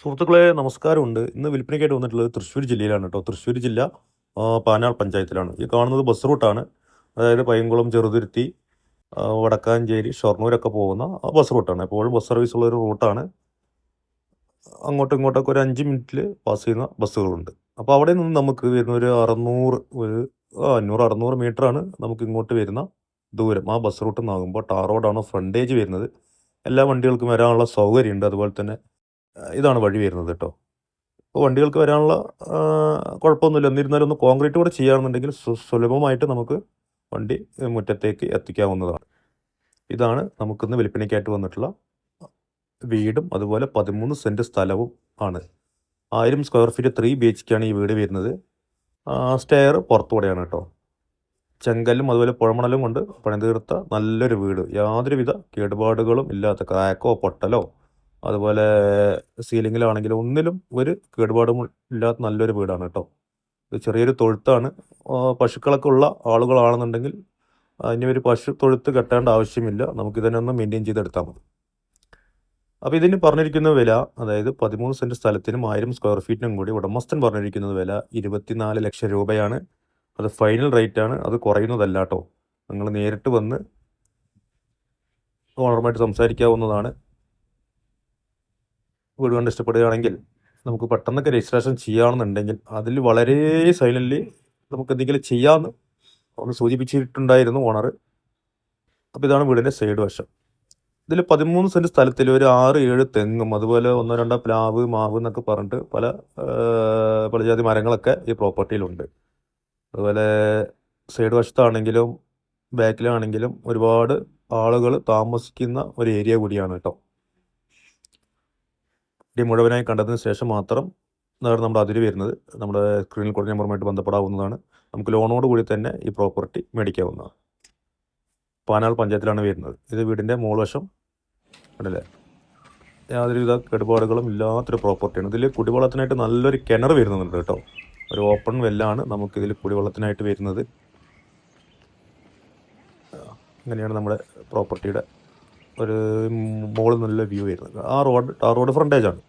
സുഹൃത്തുക്കളെ നമസ്കാരമുണ്ട്. ഇന്ന് വിൽപ്പനയ്ക്കായിട്ട് വന്നിട്ടുള്ളത് തൃശ്ശൂർ ജില്ലയിലാണ് കേട്ടോ. തൃശ്ശൂർ ജില്ല പാനാൾ പഞ്ചായത്തിലാണ്. ഈ കാണുന്നത് ബസ് റൂട്ടാണ്. അതായത് പയ്യങ്കുളം ചെറുതുരുത്തി വടക്കാഞ്ചേരി ഷൊർണൂരൊക്കെ പോകുന്ന ബസ് റൂട്ടാണ്. എപ്പോഴും ബസ് സർവീസ് ഉള്ള ഒരു റൂട്ടാണ്. അങ്ങോട്ടും ഇങ്ങോട്ടൊക്കെ ഒരു അഞ്ച് മിനിറ്റിൽ പാസ് ചെയ്യുന്ന ബസ്സുകളുണ്ട്. അപ്പോൾ അവിടെ നിന്ന് നമുക്ക് വരുന്ന ഒരു അറുന്നൂറ് ഒരു അഞ്ഞൂറ് അറുന്നൂറ് മീറ്ററാണ് നമുക്ക് ഇങ്ങോട്ട് വരുന്ന ദൂരം. ആ ബസ് റൂട്ടിൽ നിന്നാകുമ്പോൾ ടാർ റോഡാണ് ഫ്രണ്ടേജ് വരുന്നത്. എല്ലാ വണ്ടികൾക്കും വരാനുള്ള സൗകര്യമുണ്ട്. അതുപോലെ തന്നെ ഇതാണ് വഴി വരുന്നത് കേട്ടോ. അപ്പോൾ വണ്ടികൾക്ക് വരാനുള്ള കുഴപ്പമൊന്നുമില്ല. എന്നിരുന്നാലും ഒന്ന് കോൺക്രീറ്റ് കൂടെ ചെയ്യുകയാണെന്നുണ്ടെങ്കിൽ സുലഭമായിട്ട് നമുക്ക് വണ്ടി മുറ്റത്തേക്ക് എത്തിക്കാവുന്നതാണ്. ഇതാണ് നമുക്കിന്ന് വിൽപ്പനയ്ക്കായിട്ട് വന്നിട്ടുള്ള വീടും അതുപോലെ പതിമൂന്ന് സെന്റ് സ്ഥലവും ആണ്. ആയിരം square feet three B H ഈ വീട് വരുന്നത്. സ്റ്റെയർ പുറത്തുകൂടെയാണ് കേട്ടോ. ചെങ്കല്ലും അതുപോലെ പുഴമണലും കൊണ്ട് പണിതീർത്ത നല്ലൊരു വീട്. യാതൊരുവിധ കേടുപാടുകളും ഇല്ലാത്ത ക്രാക്കോ പൊട്ടലോ അതുപോലെ സീലിങ്ങിലാണെങ്കിലും ഒന്നിലും ഒരു കേടുപാടും ഇല്ലാത്ത നല്ലൊരു വീടാണ് കേട്ടോ. ഇത് ചെറിയൊരു തൊഴുത്താണ്. പശുക്കളൊക്കെ ഉള്ള ആളുകളാണെന്നുണ്ടെങ്കിൽ ഇനി ഒരു പശു തൊഴുത്ത് കെട്ടേണ്ട ആവശ്യമില്ല. നമുക്ക് ഇതിനെ ഒന്ന് മെയിന്റെയിൻ ചെയ്തെടുത്താൽ മതി. അപ്പോൾ ഇതിന് പറഞ്ഞിരിക്കുന്ന വില അതായത് പതിമൂന്ന് സെന്റ് സ്ഥലത്തിനും ആയിരം സ്ക്വയർ ഫീറ്റിനും കൂടി ഉടമസ്ഥൻ പറഞ്ഞിരിക്കുന്നത് വില ഇരുപത്തിനാല് ലക്ഷം രൂപയാണ്. അത് ഫൈനൽ റേറ്റ് ആണ്. അത് കുറയുന്നതല്ല കേട്ടോ. നിങ്ങൾ നേരിട്ട് വന്ന് ഓണറുമായിട്ട് സംസാരിക്കാവുന്നതാണ്. വീട് കണ്ട് ഇഷ്ടപ്പെടുകയാണെങ്കിൽ നമുക്ക് പെട്ടെന്നൊക്കെ രജിസ്ട്രേഷൻ ചെയ്യുകയാണെന്നുണ്ടെങ്കിൽ അതിൽ വളരെ സൈലന്റ്ലി നമുക്ക് എന്തെങ്കിലും ചെയ്യാമെന്ന് ഒന്ന് സൂചിപ്പിച്ചിട്ടുണ്ടായിരുന്നു ഓണർ അപ്പോൾ ഇതാണ് വീടിന്റെ സൈഡ് വശം. ഇതിൽ പതിമൂന്ന് സെന്റ് സ്ഥലത്തിൽ ഒരു ആറ് ഏഴ് തെങ്ങും അതുപോലെ ഒന്നോ രണ്ടോ പ്ലാവ് മാവ് എന്നൊക്കെ പറഞ്ഞിട്ട് പല പലജാതി മരങ്ങളൊക്കെ ഈ പ്രോപ്പർട്ടിയിലുണ്ട്. അതുപോലെ സൈഡ് വശത്താണെങ്കിലും ബാക്കിലാണെങ്കിലും ഒരുപാട് ആളുകൾ താമസിക്കുന്ന ഒരു ഏരിയ കൂടിയാണ് കേട്ടോ. ഈ മുഴുവനായി കണ്ടതിന് ശേഷം മാത്രം നേരെ നമ്മുടെ അതിര് വരുന്നത് നമ്മുടെ സ്ക്രീനിൽ കൊടുത്ത നമ്പറുമായിട്ട് ബന്ധപ്പെടാവുന്നതാണ്. നമുക്ക് ലോണോട് കൂടി തന്നെ ഈ പ്രോപ്പർട്ടി മേടിക്കാവുന്നതാണ്. പാനാൾ പഞ്ചായത്തിലാണ് വരുന്നത്. ഇത് വീടിന്റെ മൂളവശം ഉണ്ടല്ലേ യാതൊരുവിധ കേടുപാടുകളും ഇല്ലാത്തൊരു പ്രോപ്പർട്ടിയാണ് ഇതിൽ കുടിവെള്ളത്തിനായിട്ട് നല്ലൊരു കിണർ വരുന്നുണ്ട് കേട്ടോ. ഒരു ഓപ്പൺ വെല്ലാണ് നമുക്കിതിൽ കുടിവെള്ളത്തിനായിട്ട് വരുന്നത്. അങ്ങനെയാണ് നമ്മുടെ പ്രോപ്പർട്ടിയുടെ ഒരു മുകളിൽ നല്ല വ്യൂ ആയിരുന്നു. ആ റോഡ് ആ റോഡ് ഫ്രണ്ടേജാണ്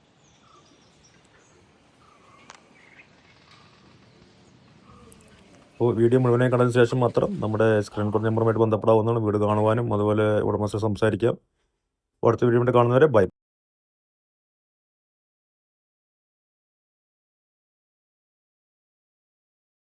അപ്പോൾ വീഡിയോ മുഴുവനായി കണ്ടതിന് ശേഷം മാത്രം നമ്മുടെ സ്ക്രീൻ കോഡ് നമ്പറുമായിട്ട് ബന്ധപ്പെടാവുന്നതാണ്. വീട് കാണുവാനും അതുപോലെ ഉടമസ്ഥ സംസാരിക്കാം. അടുത്ത വീഡിയോ കാണുന്നവരെ ബൈ